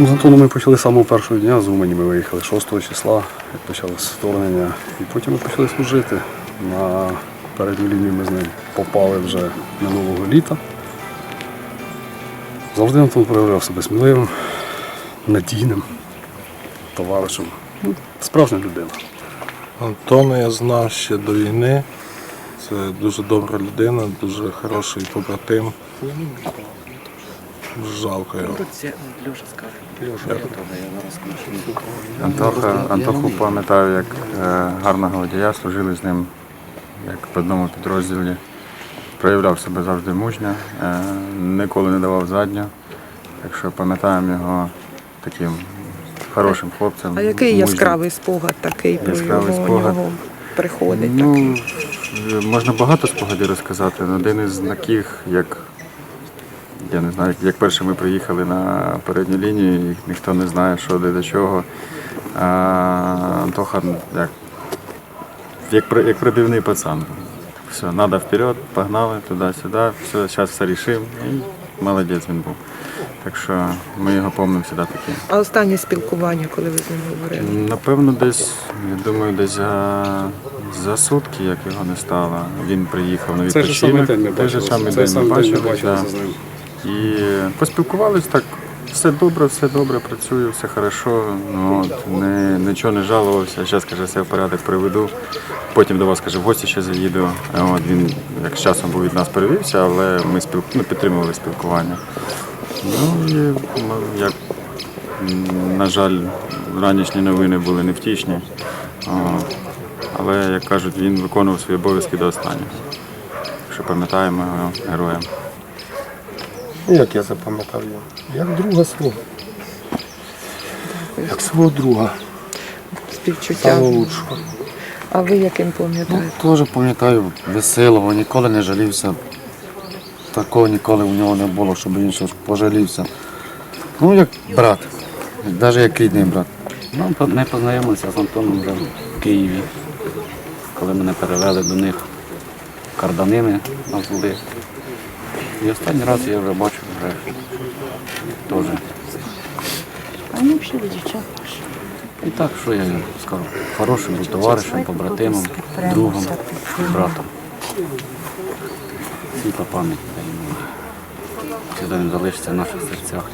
Ну, з Антоном ми почали з самого першого дня, з Умані ми виїхали 6 числа, як почалося вторгнення. І потім ми почали служити. На передню лінію ми з ним попали вже минулого літа. Завжди Антон проявляв себе сміливим, надійним товаришем. Ну, справжня людина. Антона я знав ще до війни. Це дуже добра людина, дуже хороший побратим. Жалко його. Антоха, Антоху пам'ятаю як е, гарного водія, служили з ним як в одному підрозділі. Проявляв себе завжди мужньо, е, ніколи не давав задню. Так що пам'ятаємо його таким хорошим хлопцем. А який мужнім. яскравий спогад такий про Яскравий його, спогад. нього приходить? Ну, е, можна багато спогадів розказати. Один із таких, як я не знаю, як перше ми приїхали на передню лінію, і ніхто не знає, що де до чого. А, Антоха як, як, як прибивний пацан. Все, треба вперед, погнали туди-сюди, все, зараз все рішимо. І молодець він був. Так що ми його пам'ятаємо завжди таким. А останнє спілкування, коли ви з ним говорили? Напевно, десь, я думаю, десь за, за сутки, як його не стало, він приїхав на Це ж відпочинок. самий день ми Той же бачилися. самий день ми з ним. І поспілкувались так. Все добре, все добре, працюю, все хорошо. Ну, от, не, нічого не жалувався. Зараз каже, все в порядок приведу. Потім до вас каже, в гості ще заїду. От, він як з часом був від нас перевівся, але ми спіл... ну, підтримували спілкування. Ну і ну, як, на жаль, ранішні новини були невтішні. О, але, як кажуть, він виконував свої обов'язки до останнього. Що пам'ятаємо його героям. Як я запам'ятав його? Як друга свого. Як свого друга. Співчуття. Самого лучшого. А ви яким пам'ятаєте? Теж пам'ятаю веселого, ніколи не жалівся. Такого ніколи у нього не було, щоб він щось пожалівся. Ну, як брат, навіть як рідний брат. Ну, по- ми познайомилися з Антоном вже в Києві, коли мене перевели до них карданини нас були. І останній раз я вже бачу вже теж. Они вообще дівчат. І так, що я скажу, хорошим був товаришем, побратимом, другом, братом. Світла пам'ять. Завжди він залишиться в наших серцях.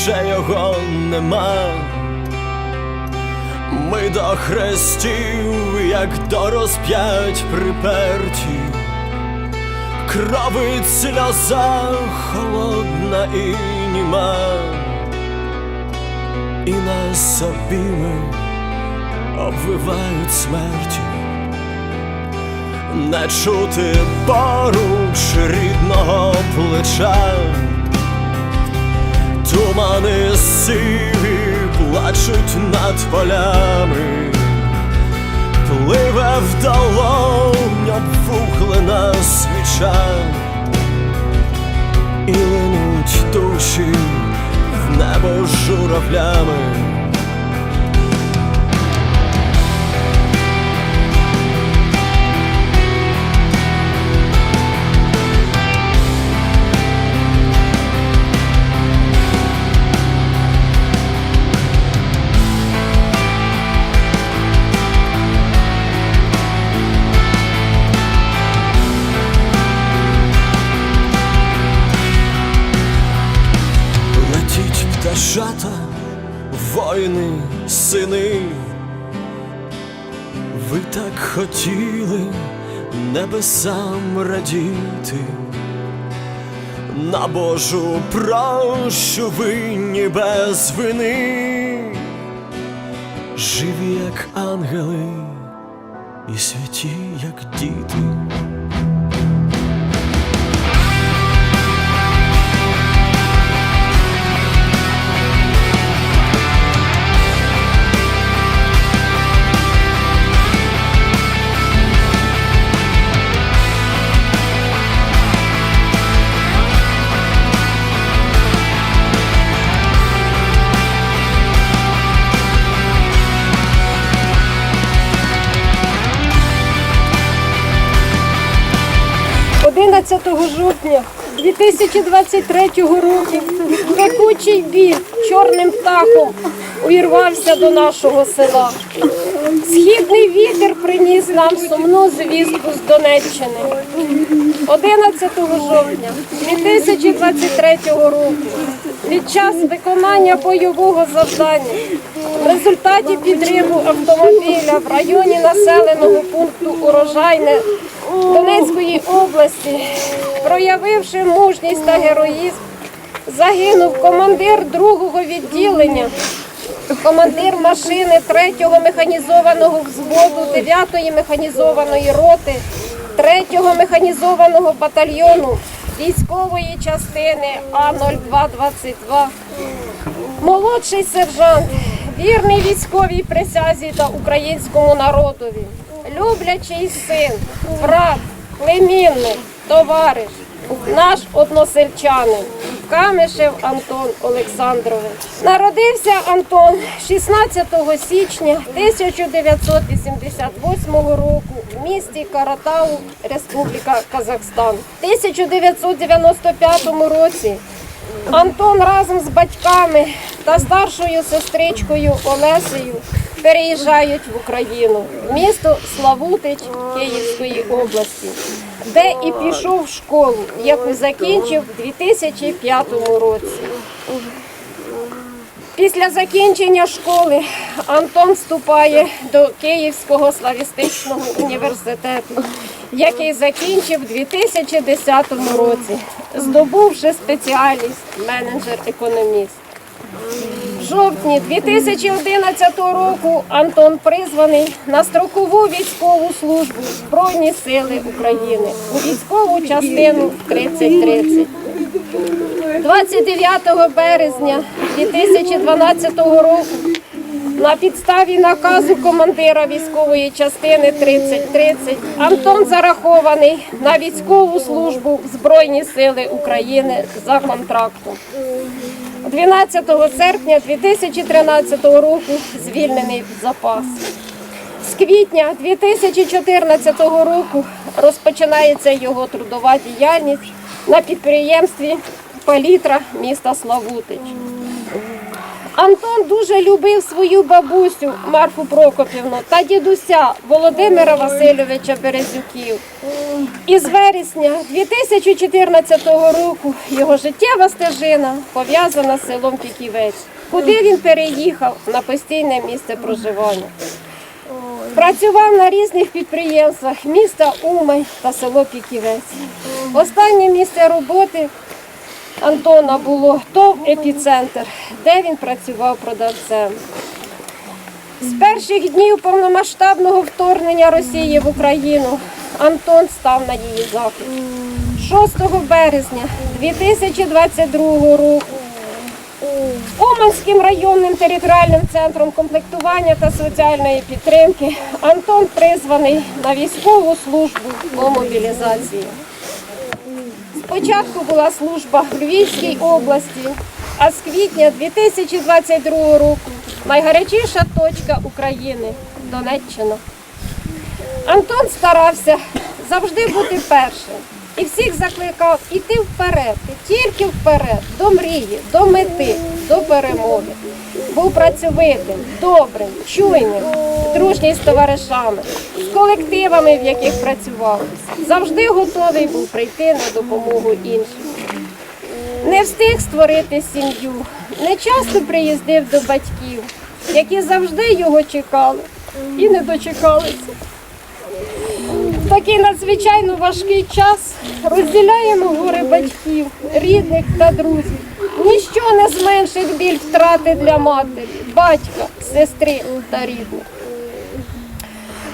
Вже його нема? Ми до хрестів, як до розп'ять приперті, кровить сльоза холодна і німа, і нас обійми обвивають смерті. Не чути поруч рідного плеча, тумани сиві плачуть над полями, пливе в долонь обвуглена свіча, і линуть душі в небо журавлями. Хотіли небесам радіти, на Божу прощу винні без вини, живі, як ангели, і святі, як діти. Жовтня 2023 року пекучий біль чорним птахом увірвався до нашого села. Східний вітер приніс нам сумну звістку з Донеччини. 11 жовтня 2023 року під час виконання бойового завдання в результаті підриву автомобіля в районі населеного пункту Урожайне Донецької області, проявивши мужність та героїзм, загинув командир другого відділення, командир машини 3-го механізованого взводу 9-ї механізованої роти 3-го механізованого батальйону військової частини А0222. Молодший сержант, вірний військовій присязі та українському народові, люблячий син, брат, племінник, товариш, наш односельчанин, Камишев Антон Олександрович. Народився Антон 16 січня 1988 року в місті Каратау, Республіка Казахстан. В 1995 році Антон разом з батьками та старшою сестричкою Олесею переїжджають в Україну, в місто Славутич Київської області, де і пішов в школу, яку закінчив у 2005 році. Після закінчення школи Антон вступає до Київського славістичного університету, який закінчив у 2010 році, здобувши спеціальність менеджер-економіст. В жовтні 2011 року Антон призваний на строкову військову службу Збройні Сили України у військову частину 3030. 29 березня 2012 року на підставі наказу командира військової частини 3030 Антон зарахований на військову службу Збройні Сили України за контрактом. 12 серпня 2013 року звільнений в запас. З квітня 2014 року розпочинається його трудова діяльність на підприємстві Палітра міста Славутич. Антон дуже любив свою бабусю Марфу Прокопівну та дідуся Володимира Васильовича Березюків. І з вересня 2014 року його життєва стежина пов'язана з селом Піківець, куди він переїхав на постійне місце проживання. Працював на різних підприємствах міста Умань та село Піківець. Останнє місце роботи Антона було ТОВ епіцентр, де він працював продавцем. З перших днів повномасштабного вторгнення Росії в Україну Антон став на її захист. 6 березня 2022 року Уманським районним територіальним центром комплектування та соціальної підтримки Антон призваний на військову службу по мобілізації. Спочатку була служба в Львівській області, а з квітня 2022 року найгарячіша точка України Донеччина. Антон старався завжди бути першим і всіх закликав іти вперед, і тільки вперед, до мрії, до мети, до перемоги. Був працьовитим, добрим, чуйним, дружній з товаришами, з колективами, в яких працював. Завжди готовий був прийти на допомогу іншим. Не встиг створити сім'ю, не часто приїздив до батьків, які завжди його чекали і не дочекалися. Такий надзвичайно важкий час розділяємо горе батьків, рідних та друзів. Ніщо не зменшить біль втрати для матері, батька, сестри та рідних.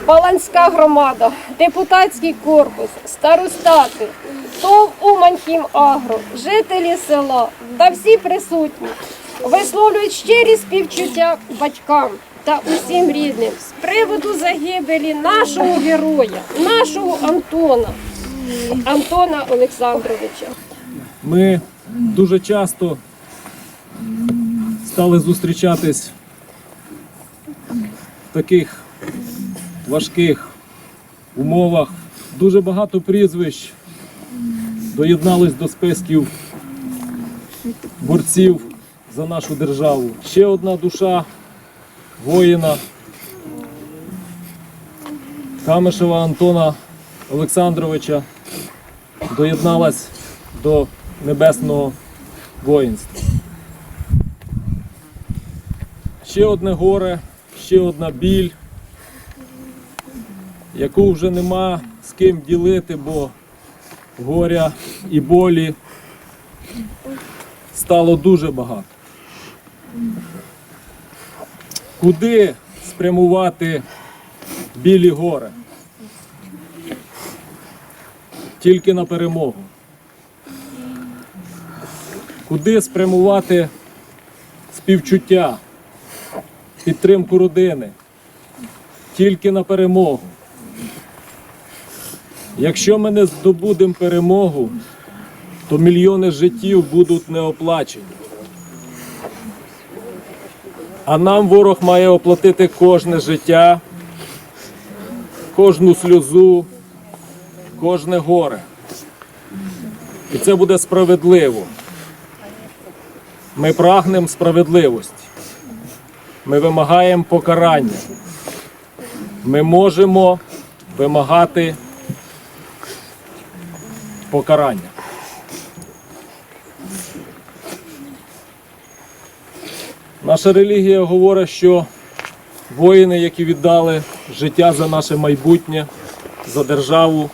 Паланська громада, депутатський корпус, старостати, ТОВ Уманхім Агро, жителі села та всі присутні висловлюють щирі співчуття батькам та усім рідним з приводу загибелі нашого героя, нашого Антона, Антона Олександровича. Ми дуже часто стали зустрічатись в таких важких умовах. Дуже багато прізвищ доєднались до списків борців за нашу державу. Ще одна душа воїна Камишева Антона Олександровича доєдналась до небесного воїнства. Ще одне горе, ще одна біль, яку вже нема з ким ділити, бо горя і болі стало дуже багато. Куди спрямувати білі гори? Тільки на перемогу. Куди спрямувати співчуття, підтримку родини? Тільки на перемогу. Якщо ми не здобудемо перемогу, то мільйони життів будуть неоплачені. А нам ворог має оплатити кожне життя, кожну сльозу, кожне горе. І це буде справедливо. Ми прагнемо справедливості. Ми вимагаємо покарання. Ми можемо вимагати покарання. Наша релігія говорить, що воїни, які віддали життя за наше майбутнє, за державу,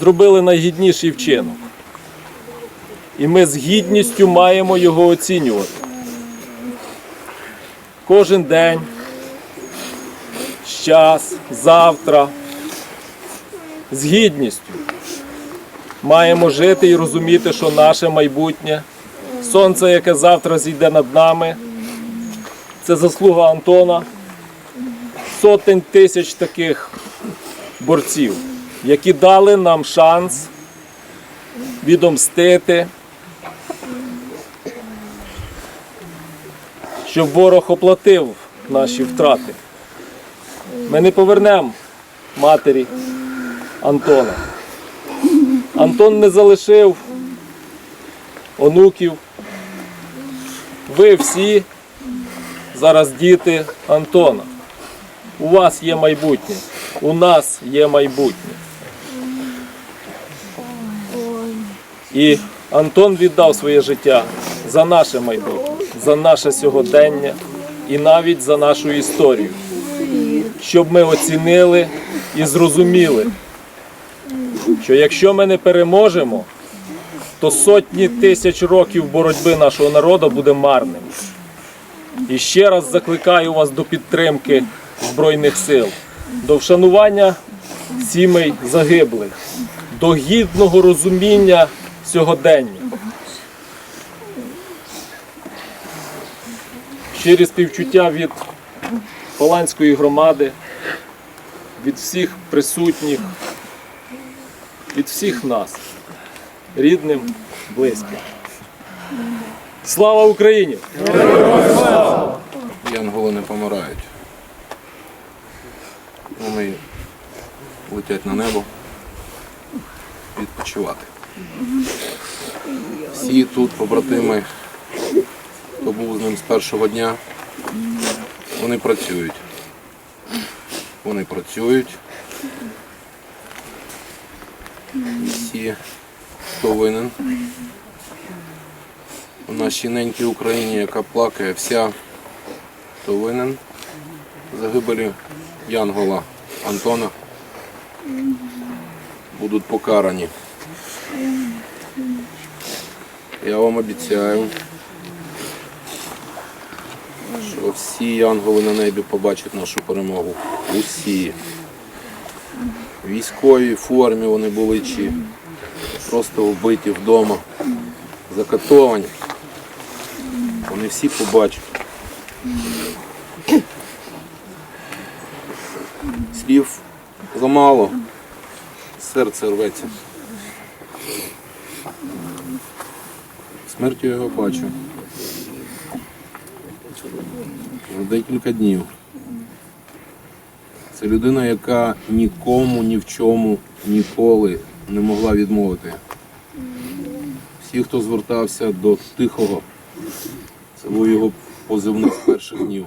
зробили найгідніший вчинок. І ми з гідністю маємо його оцінювати. Кожен день, час, завтра, з гідністю маємо жити і розуміти, що наше майбутнє, сонце, яке завтра зійде над нами, це заслуга Антона, сотень тисяч таких борців, які дали нам шанс відомстити, щоб ворог оплатив наші втрати. Ми не повернемо матері Антона. Антон не залишив онуків. Ви всі зараз діти Антона. У вас є майбутнє, у нас є майбутнє. І Антон віддав своє життя за наше майбутнє, за наше сьогодення і навіть за нашу історію, щоб ми оцінили і зрозуміли, що якщо ми не переможемо, то сотні тисяч років боротьби нашого народу буде марним. І ще раз закликаю вас до підтримки Збройних сил, до вшанування сімей загиблих, до гідного розуміння сьогодення. Щирі співчуття від Поланської громади, від всіх присутніх, від всіх нас, рідним, близьким. Слава Україні! Янголи не помирають. Вони летять на небо відпочивати. Всі тут побратими, хто був з ним з першого дня, вони працюють. Вони працюють. Всі, хто винен у нашій ненькій Україні, яка плакає, вся хто винен загибелі Янгола Антона будуть покарані. Я вам обіцяю, що всі янголи на небі побачать нашу перемогу. Усі. В військовій формі вони були чи просто вбиті вдома, закатовані. Вони всі побачать. Слів замало, серце рветься. Смертю його бачу. Вже декілька днів. Це людина, яка нікому ні в чому ніколи не могла відмовити. Всі, хто звертався до тихого, це був його позивний з перших днів.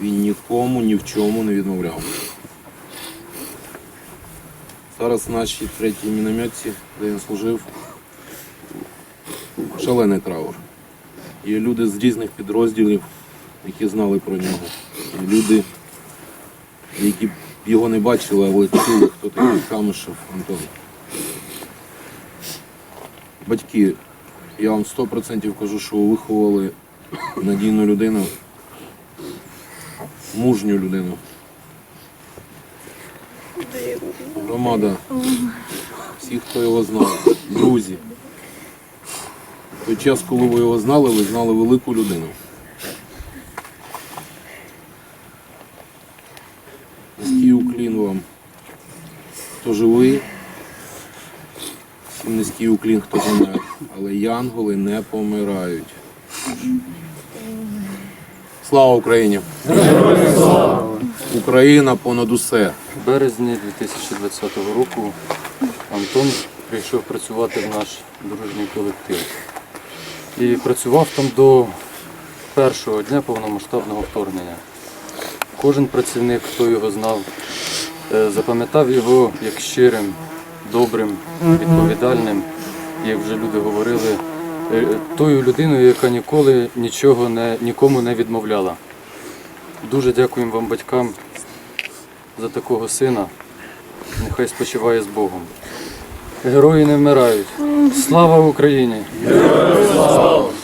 Він нікому ні в чому не відмовляв. Зараз в нашій третій мінометці, де він служив, шалений траур. Є люди з різних підрозділів, які знали про нього. Є люди, які його не бачили, але чули, хто такий Камишев Антон. Батьки, я вам 100% кажу, що ви виховали надійну людину, мужню людину. Громада, всі, хто його знав, друзі. В той час, коли ви його знали, ви знали велику людину. Низький уклін вам. Хто живий, низький уклін, хто помер. Але янголи не помирають. Слава Україні! Україна понад усе. В березні 2020 року Антон прийшов працювати в наш дружній колектив. І працював там до першого дня повномасштабного вторгнення. Кожен працівник, хто його знав, запам'ятав його як щирим, добрим, відповідальним, як вже люди говорили, е, тою людиною, яка ніколи нічого не, нікому не відмовляла. Дуже дякуємо вам, батькам, за такого сина. Нехай спочиває з Богом. Герої не вмирають. Слава Україні! Роз'ятрений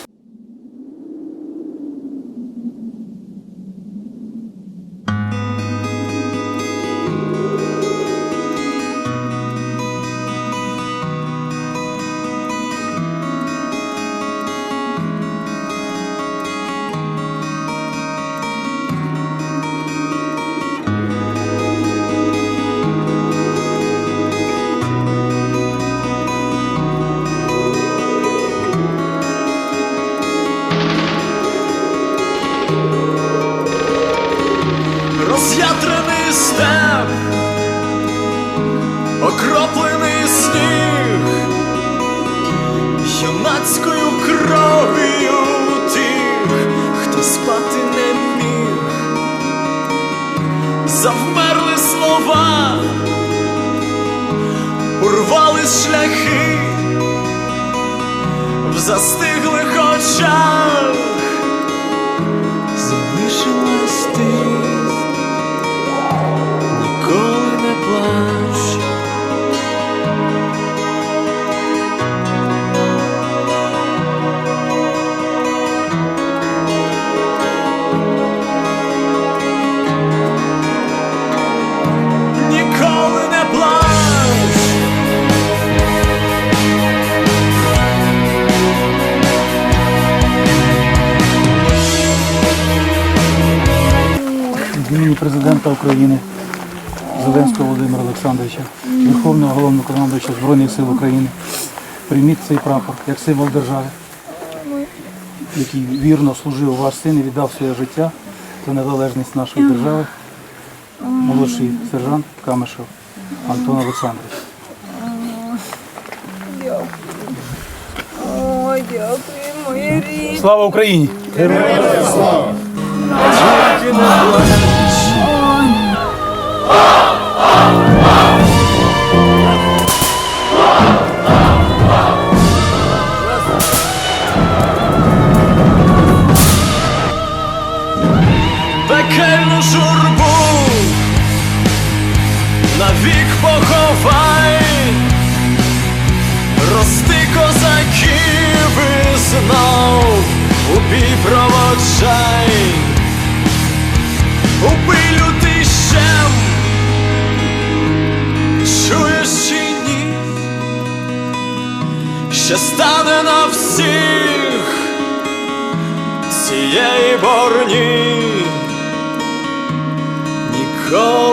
України Зеленського Володимира Олександровича, Верховного Головнокомандуюча Збройних сил України. Прийміть цей прапор як символ держави, який вірно служив ваш син і віддав своє життя за незалежність нашої держави. Молодший сержант Камишев Антон Олександрович. Дякую, моє рідне. Слава Україні! Пекельну журбу навік поховай, рости козаків знов у бій проводжай, убий лютий щем, ще стане на всіх цієї борні ніколи.